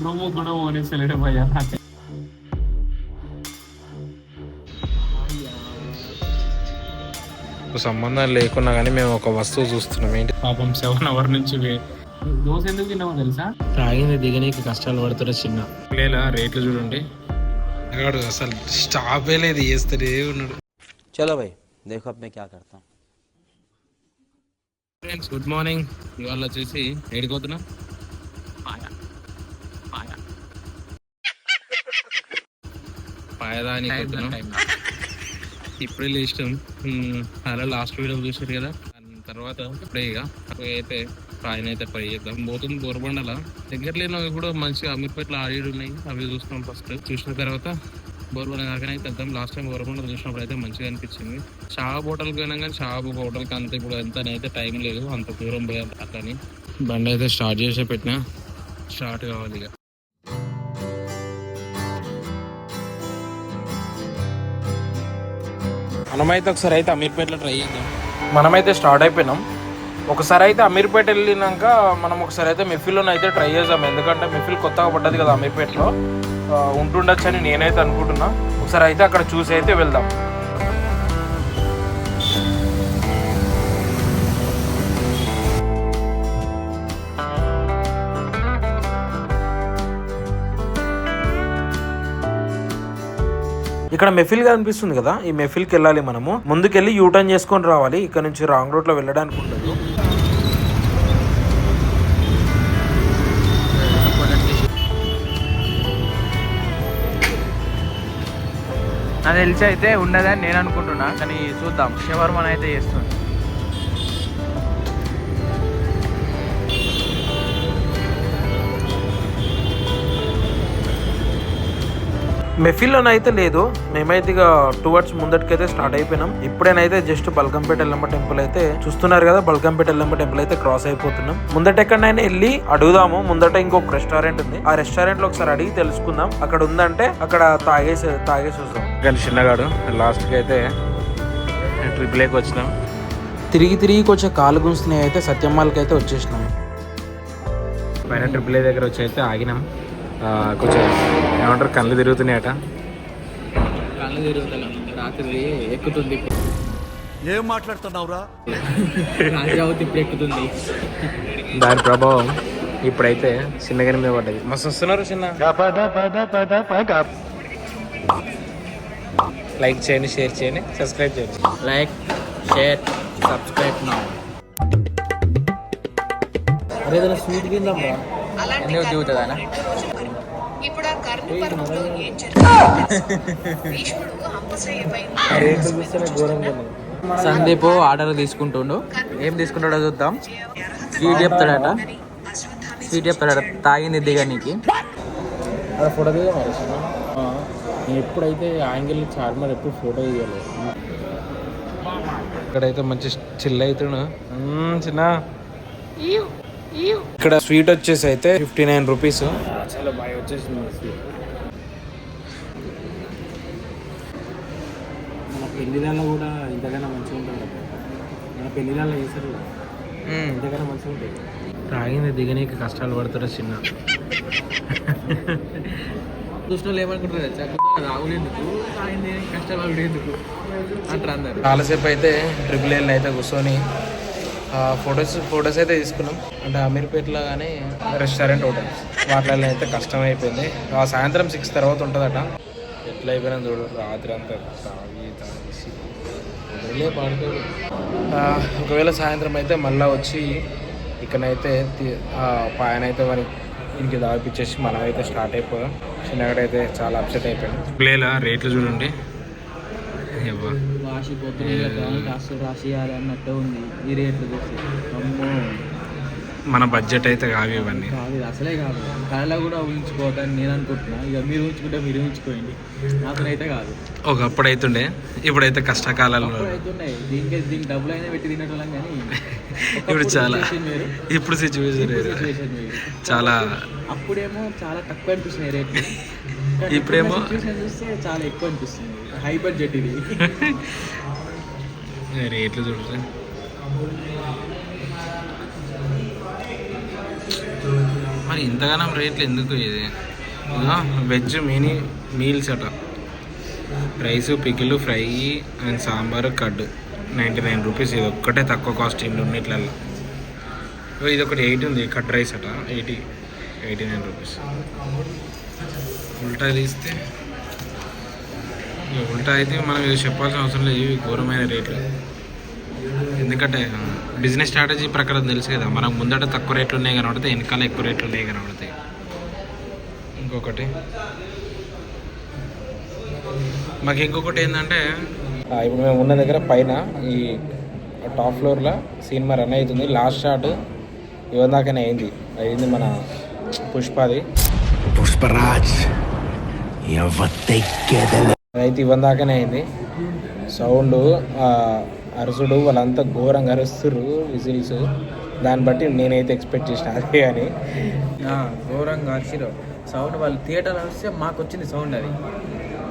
నువ్వు కూడా ఓనేసలేడు అయ్యా సంబంధం లేకున్నా కానీ మేము ఒక వస్తువు చూస్తున్నాం. ఏంటి? పాపం సెవెన్ అవర్ నుంచి దోశ ఎందుకు తిన్నావు తెలుసా? తాగింది దిగనీకి కష్టాలు పడుతున్నా చిన్న. లేదా రేట్లు చూడండి. అసలు స్టాప్ లేదు చేస్తే ఉన్నాడు. చలో భయ్ దేఖో అప్ క్యా కర్తా ఫ్రెండ్స్ గుడ్ మార్నింగ్ ఇవాళ చూసి ఏడిపోతున్నా పోతున్నాం. ఇప్పుడే లేచినాం. అలా లాస్ట్ వీడియో చూసారు కదా. దాని తర్వాత ఇప్పుడే ఇక అయితే ఆయన అయితే ట్రై చేద్దాం. పోతుంది బోరబండల. దగ్గర లేని కూడా మంచిగా అమీర్పేటలో ఆడిడు ఉన్నాయి. అవి చూస్తున్నాం ఫస్ట్ చూసిన తర్వాత బోర్బండ కాకనే తెద్దాం. లాస్ట్ టైం బోరబండ చూసినప్పుడు అయితే మంచిగా అనిపించింది. షాప్ హోటల్కి పోయినా కానీ షాప్ హోటల్కి అంత ఇప్పుడు ఎంత అయితే టైం లేదు. అంత దూరం పోయి అట్లని బండి అయితే స్టార్ట్ చేసే పెట్టినా. స్టార్ట్ కావాలి ఇక. మనమైతే ఒకసారి అయితే అమీర్పేటలో ట్రై చేద్దాం. మనమైతే స్టార్ట్ అయిపోయినాం. ఒకసారి అయితే అమీర్పేట వెళ్ళినాక మనం ఒకసారి అయితే మెఫిల్లోనే అయితే ట్రై చేద్దాం. ఎందుకంటే మెఫిల్ కొత్తగా పడ్డది కదా అమీర్పేటలో. ఉంటుండొచ్చని ఉంటుండొచ్చు అని నేనైతే అనుకుంటున్నా. ఒకసారి అయితే అక్కడ చూసి అయితే వెళ్దాం. ఇక్కడ మెఫిల్ కనిపిస్తుంది కదా ఈ మెఫిల్కి వెళ్ళాలి మనము. ముందుకెళ్ళి యూటర్న్ చేసుకొని రావాలి. ఇక్కడ నుంచి రాంగ్ రోడ్లో వెళ్ళడానికి ఉండదు. నాకు తెలిసి అయితే ఉండదని నేను అనుకుంటున్నా కానీ చూద్దాం. షవర్మన్ అయితే చేస్తుంది. మెఫిల్లోనైతే లేదు. మేమైతే ఇక టువర్డ్స్ ముందటికైతే స్టార్ట్ అయిపోయినాం. ఇప్పుడేనైతే జస్ట్ బల్కంపేట ఎల్లమ్మ టెంపుల్ అయితే చూస్తున్నారు కదా బల్కంపేట ఎల్లమ్మ టెంపుల్ అయితే క్రాస్ అయిపోతున్నాం. ముందట ఎక్కడైనా వెళ్ళి అడుగుదాము. ముందట ఇంకొక రెస్టారెంట్ ఉంది. ఆ రెస్టారెంట్లో ఒకసారి అడిగి తెలుసుకుందాం. అక్కడ ఉందంటే అక్కడ తాగేసి తాగేసి వస్తాం. కానీ చిన్నగాడు లాస్ట్కి అయితే ట్రిపుల్ ఏకి వచ్చినాం. తిరిగి తిరిగి కొంచెం కాలు గుంస్తున్నాయి అయితే సత్యమ్మాలకి అయితే వచ్చేసినాం. పైన ట్రిపుల్ ఏ దగ్గర వచ్చి అయితే ఆగినాం. కొంచెం ఏమంటారు? కళ్ళు తిరుగుతున్నాయట. కళ్ళు తిరుగుతున్నాం రాత్రి ఎక్కుతుంది ఏం మాట్లాడుతున్నావురా? రాజావతి ఇప్పుడు ఎక్కుతుంది. దాని ప్రభావం ఇప్పుడైతే చిన్నగానే మీద పడ్డది. మస్తు వస్తున్నారు చిన్న. లైక్ చేయండి షేర్ చేయండి సబ్స్క్రైబ్ చేయండి. లైక్ షేర్ సబ్స్క్రైబ్ నా అరే ఏదైనా స్వీట్ తిందాం ఎందుకు దిగుతుందా ఏం జరిగింది భీష్ముడు. సందీప్ ఆర్డర్ తీసుకుంటుండు. ఏం తీసుకుంటాడో చూద్దాం. స్వీట్ చెప్తాడట. స్వీట్ చెప్తాడట. తాగింది ఫోటో దిగా మరి. చిన్న నేను ఎప్పుడైతే యాంగిల్ చార్మర్ ఎప్పుడు ఫోటో తీయాలి ఇక్కడైతే మంచి చిల్ అవుతున్నా చిన్న. ఇక్కడ స్వీట్ వచ్చేసి అయితే ఫిఫ్టీ నైన్ రూపీస్. చాలా బాగా వచ్చేసింది పెళ్ళిళ్ళలో కూడా ఇంతకన్నా మంచిగా ఉంటుంది మన పెళ్ళిళ్ళలో చేస్తారు ఇంతకన్నా మంచిగా ఉంటుంది తాగింది దిగనీకి కష్టాలు పడుతున్నా చిన్న. చూసిన రావులు ఎందుకు? తాగింది కష్టపడు ఎందుకు? అంటారు అందరు. చాలాసేపు అయితే ట్రిపుల్ ఎల్ అయితే కూర్చొని ఫొటోస్ ఫొటోస్ అయితే తీసుకున్నాం. అంటే అమీర్పేటలో కానీ రెస్టారెంట్ ఒకటి. వాటిలో అయితే కష్టం అయిపోయింది. ఆ సాయంత్రం సిక్స్ తర్వాత ఉంటుందట. ఎట్లా అయిపోయినా చూడు రాత్రి అంతా ఒకవేళ సాయంత్రం అయితే మళ్ళీ వచ్చి ఇక్కడైతే తి- ఆ, పాయన అయితే మరి ఇంటికి దాగిపించేసి మనం అయితే స్టార్ట్ అయిపోయాం చిన్నగడైతే చాలా అప్సెట్ అయిపోయాం ప్లేలా రేట్లు చూడండి. రాసి పొద్దున అసలు రాసి అన్నట్టు ఉంది. ఈ రేట్లు చూసి. అమ్మో. మన బడ్జెట్ అయితే కావు ఇవన్నీ. కాదు ఇది అసలే కాదు. కళలో కూడా ఊహించుకోవద్దని నేను అనుకుంటున్నా. ఇక మీరు ఊహించుకుంటే మీరు ఊహించుకోండి. నాతోనైతే కాదు. ఒకప్పుడు అయితుండే ఇప్పుడైతే కష్టకాలంలో అవుతున్నాయి దీనికి దీనికి డబ్బులు అయినా పెట్టి తినటం కానీ ఇప్పుడు చాలా ఇప్పుడు సిచ్యువేషన్ చాలా అప్పుడేమో చాలా తక్కువ అనిపిస్తున్నాయి రేట్లు. కానీ ఇప్పుడేమో- చూస్తే చాలా ఎక్కువ అనిపిస్తుంది. హై బడ్జెట్ ఇది. రేట్లు చూడండి మరి ఇంతగానం రేట్లు ఎందుకు ఇది? వెజ్ మినీ మీల్స్ అట. Rice pickle fry and sambar కడ్డు ninety nine rupees. ఇది ఒక్కటే తక్కువ కాస్ట్ ఇంటి ఉన్నట్లలో ఇది ఒకటి ఎయిట్ ఉంది కట్ రైస్ అట. Eighty eighty nine rupees. ఉల్టా తీస్తే ఉల్టా అయితే మనం ఇది చెప్పాల్సిన అవసరం లేదు. ఇవి ఘోరమైన రేట్లు. ఎందుకంటే బిజినెస్ స్ట్రాటజీ ప్రకారం తెలుసు కదా. మనం ముందట తక్కువ రేట్లు ఉన్నాయి కనబడతాయి వెనకాల ఎక్కువ రేట్లు ఉన్నాయి కనబడతాయి ఇంకొకటి. మాకు ఇంకొకటి ఏంటంటే ఇప్పుడు మేము ఉన్న దగ్గర పైన ఈ టాప్ ఫ్లోర్లో సినిమా రన్ అవుతుంది. లాస్ట్ షాట్ ఇవ్వదాకనే అయింది. అయింది మన పుష్పది. పుష్పరాజ్ అయితే ఇవ్వదాకనే అయింది. సౌండ్ అరుసుడు వాళ్ళంతా ఘోరంగా అరుస్తుర్రు విజిల్స్. దాన్ని బట్టి నేనైతే ఎక్స్పెక్ట్ చేసిన అదే అని. ఘోరంగా అరిచిరు సౌండ్ వాళ్ళు థియేటర్లో వస్తే మాకు వచ్చింది సౌండ్ అది.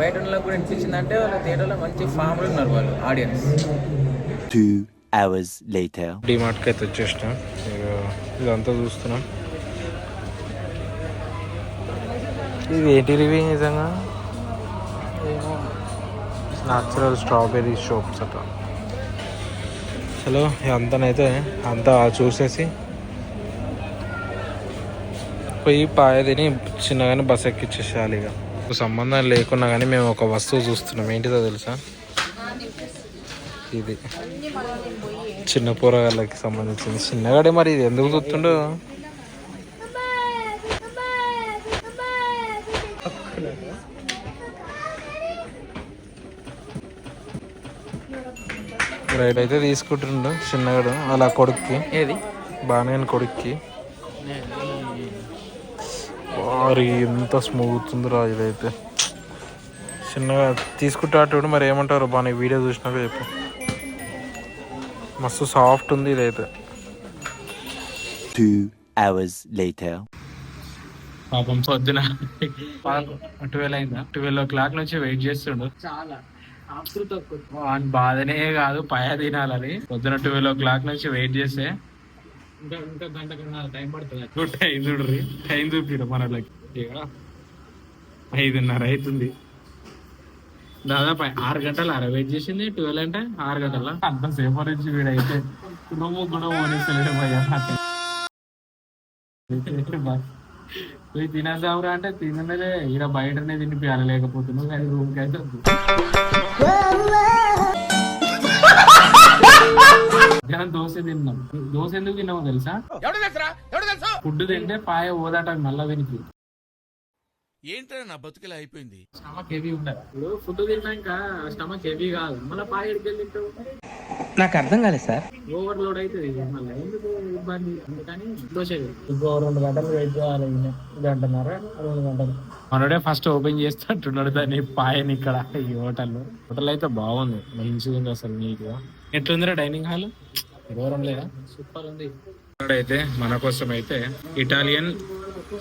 బయట ఉన్న వాళ్ళకి కూడా అనిపించింది అంటే వాళ్ళ థియేటర్లో మంచి ఫామ్లో ఉన్నారు వాళ్ళు ఆడియన్స్ Two hours later. డిమార్ట్కి అయితే వచ్చేసిన. ఇదంతా చూస్తున్నాం. ఇది ఏంటి రివ్యూ నిజంగా? న్యాచురల్ స్ట్రాబెర్రీ షోప్స్ అట. చలో అంతనైతే అంతా చూసేసి పోయి పాయ తిని చిన్నగానే బస్ ఎక్కిచ్చేసేయాలి ఇక. ఒక సంబంధం లేకున్నా కానీ మేము ఒక వస్తువు చూస్తున్నాం. ఏంటిదో తెలుసా? ఇది. చిన్న పోరగాళ్ళకి సంబంధించింది. చిన్నగాడే మరి ఇది ఎందుకు చూస్తుండో? రైట్ అయితే తీసుకుంటుండు చిన్నగాడు అలా కొడుక్కి. ఏది? బాగానే కొడుక్కి. వారి ఎంత స్మూత్ ఉందిరా ఇదైతే. చిన్నగా తీసుకుంటా అటు మరి ఏమంటారు? బాగా వీడియో చూసినాక చెప్పు. మస్తు సాఫ్ట్ ఉంది ఇదైతే. Two hours later. పాపం పొద్దున ట్వెల్వ్ అయిందా? ట్వెల్వ్ ఓ క్లాక్ నుంచి వెయిట్ చేస్తుండు. చాలా. వాని బాధనే కాదు పయ తినాలని. పొద్దున ట్వెల్వ్ ఓ క్లాక్ నుంచి వెయిట్ చేస్తే ఇంకా ఇంకా గంట కన్నా టైం చూడరి టైం చూపిరు ఇక ఐదున్నర అవుతుంది దాదాపు ఆరు గంటలు అర వెయిట్ చేసింది ట్వెల్వ్ అంటే ఆరు గంటల? అంత సేపు నుంచి వీడైతే నువ్వు కూడా ఓనిస్తలేడు పోయి తినేద్దాంరా అంటే తినదే ఈడ బయటనే తినిపించాలి లేకపోతున్నావు కానీ రూమ్కి అయితే. మధ్యాహ్నం దోశ తిన్నాం. దోశ ఎందుకు తిన్నామో తెలుసా? ఫుడ్ తింటే పాయ ఓదాట మళ్ళా వెనికి ఏంట్రా నా బతుకులా అయిపోయింది? స్టమక్ హెవీ ఉండదు ఇప్పుడు ఫుడ్ తిన్నాక స్టమక్ హెవీ కాదు. మళ్ళీ పాయ ఎడికెళ్ళి తింటావు? నాకు అర్థం కాలేదు సార్. ఓవర్లోడ్ అవుతుంది మళ్ళీ. ఎందుకు ఇబ్బంది? అందుకని దోశ ఇంకో రెండు గంటలు వెయిట్ చేయాలి గంటన్నర రెండు గంటలు. మనడే ఫస్ట్ ఓపెన్ చేస్తున్నట్టున్నాడు దాన్ని పాయని ఇక్కడ ఈ హోటల్లో. హోటల్ అయితే బాగుంది. మంచిగా ఉంది అసలు నీట్గా ఎట్లుందిరా డైనింగ్ హాల్ దూరం లేదా సూపర్ ఉంది. అయితే మన కోసం అయితే Italian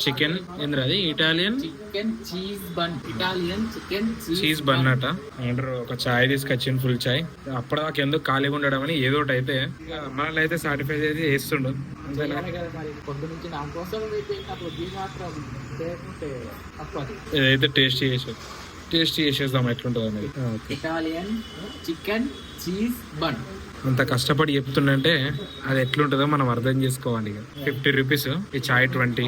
chicken ఏంద్రది? Italian chicken cheese bun Italian chicken cheese bun అట. అంటారు ఒక చాయ్ తీసుకొచ్చింది ఫుల్ చాయ్. అప్పటిదాకా ఎందుకు ఖాళీగా ఉండడం అని ఏదో ఒకటి అయితే మనల్ని అయితే సాటిఫై చేసి చేస్తుండు. ఇదైతే టేస్ట్ చేసాం టేస్ట్ చేసేద్దాం ఎట్లుంటుంది అనేది ఇటాలియన్ చికెన్ చీజ్ బన్ అంత కష్టపడి చెప్తుండంటే అది ఎట్లుంటుందో మనం అర్థం చేసుకోవాలి ఇక. ఫిఫ్టీ రూపీస్ ఈ చాయ్ ట్వంటీ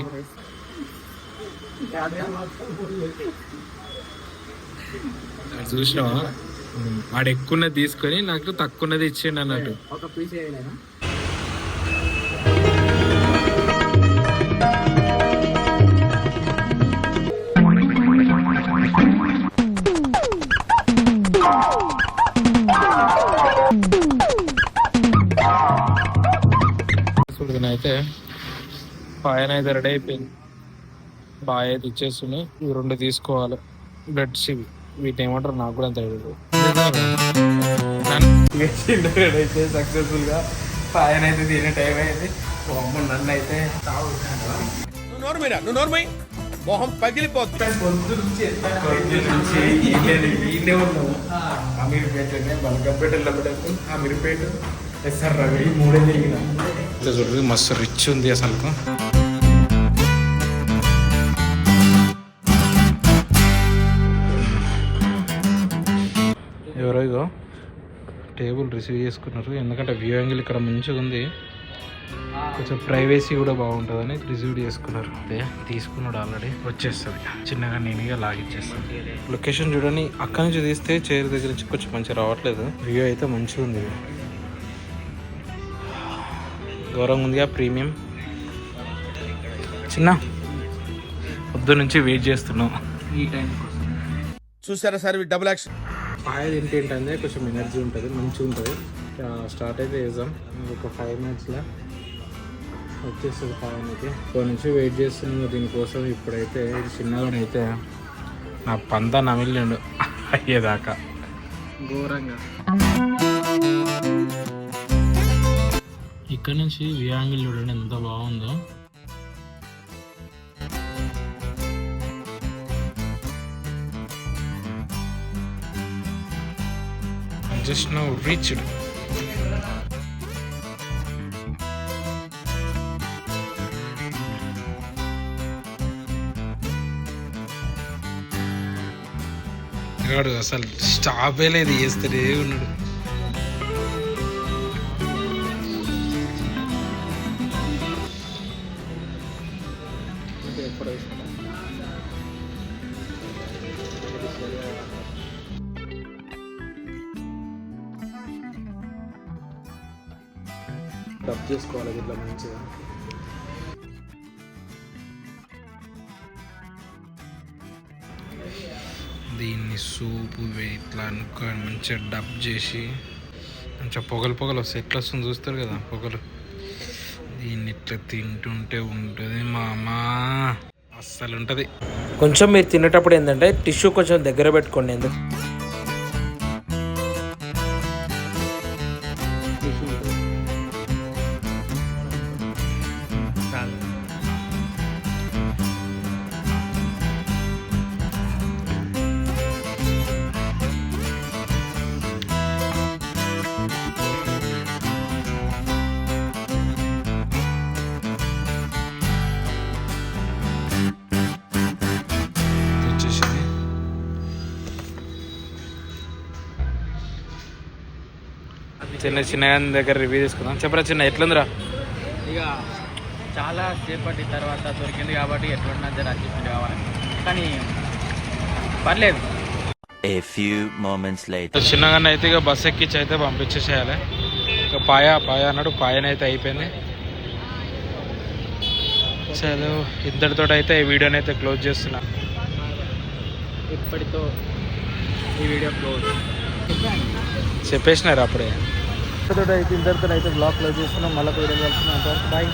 చూసినావా? వాడు ఎక్కువన్నది తీసుకొని నాకు తక్కువన్నది ఇచ్చిండు అన్నట్టు. పాయన అయితే రెడీ అయిపోయింది. బాయ్ అయితే ఇచ్చేస్తుంది. ఇవి రెండు తీసుకోవాలి. బ్లడ్స్ ఇవి. వీటిని ఏమంటారు? నాకు కూడా అంత రెడీ అయితే సక్సెస్ఫుల్గా పాయన అయితే తినే టైం అయింది. అమ్మ నన్ను అయితే నువ్వు నోర్మైనా నువ్వు నోర్మై మొహం పగిలిపోతుంది పొద్దు నుంచి పొద్దు నుంచి ఈయనే ఉన్నాము. అమీర్పేటనే బల్కంపేట వెళ్ళబడ్డాము అమీర్పేట ఎస్ఆర్ రవి మూడే చూడండి మస్తు రిచ్ ఉంది అసలు టేబుల్ రిసీవ్ చేసుకున్నారు. ఎందుకంటే వ్యూ యాంగిల్ ఇక్కడ మంచిగా ఉంది. కొంచెం ప్రైవసీ కూడా బాగుంటుందని రిసీవ్ చేసుకున్నారు. అదే తీసుకున్నాడు ఆల్రెడీ. వచ్చేస్తుంది. చిన్నగా నేనుగా లాగిచ్చేస్తాను. లొకేషన్ చూడండి. అక్కడి నుంచి తీస్తే చైర్ దగ్గర నుంచి కొంచెం మంచిగా రావట్లేదు. వ్యూ అయితే మంచిగా ఉంది. గౌరవం ఉందిగా ప్రీమియం. చిన్న పొద్దు నుంచి వెయిట్ చేస్తున్నాం ఈ టైం చూసారా సార్ డబుల్ యాక్షన్ పాయ తింటే ఏంటంటే కొంచెం ఎనర్జీ ఉంటుంది మంచిగా ఉంటుంది. స్టార్ట్ అయితే వేద్దాం ఒక ఫైవ్ మినిట్స్లో వచ్చేస్తుంది పాయ అయితే. ఇప్పటి నుంచి వెయిట్ చేస్తున్నాము దీనికోసం. ఇప్పుడైతే చిన్నగానైతే నా పంత నమిలిండు. అయ్యేదాకా. ఘోరంగా. ఇక్కడ నుంచి వియాంగిల్ చూడండి ఎంత బాగుందో. జస్ట్ నౌ రీచ్డ్ అసలు. స్టాపే లేదు చేస్తాడే ఉన్నాడు. డబ్ చేసుకోవాలి ఇట్లా మంచిగా. దీన్ని సూపు ఇట్లా అనుకొని మంచిగా డబ్ చేసి మంచిగా పొగలు పొగలు వస్తాయి. ఎట్లా వస్తుంది చూస్తారు కదా పొగలు. దీన్ని ఇట్లా తింటుంటే ఉంటుంది మామా. అస్సలు ఉంటుంది. కొంచెం మీరు తినేటప్పుడు ఏంటంటే టిష్యూ కొంచెం దగ్గర పెట్టుకోండి ఎందుకు? చిన్న చిన్న దగ్గర రివ్యూ తీసుకుందాం. చెప్పరా చిన్న ఎట్లుందిరా? ఇక చాలా సేపటి తర్వాత దొరికింది కాబట్టి జర అడ్జస్ట్మెంట్ కావాలి. కానీ పర్లేదు. A few moments later. చిన్నగానే అయితే ఇక బస్ ఎక్కించి అయితే పంపించేసేయాలి. ఇక పాయ పాయ అన్నాడు పాయనైతే అయిపోయింది. చలో ఇద్దరితో అయితే ఈ వీడియోని అయితే క్లోజ్ చేస్తున్నా. ఇప్పటితో ఈ వీడియో క్లోజ్ చెప్పేసినారు అప్పుడే? అయితే ఇద్దరితో అయితే బ్లాగ్ క్లోజ్ చేస్తున్నాం. మళ్ళీ వీడియో కలుస్తున్నాం అంతవరకు బాయ్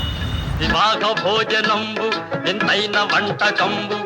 వివాహ భోజనంబు ఎంతైన వంటకంబు.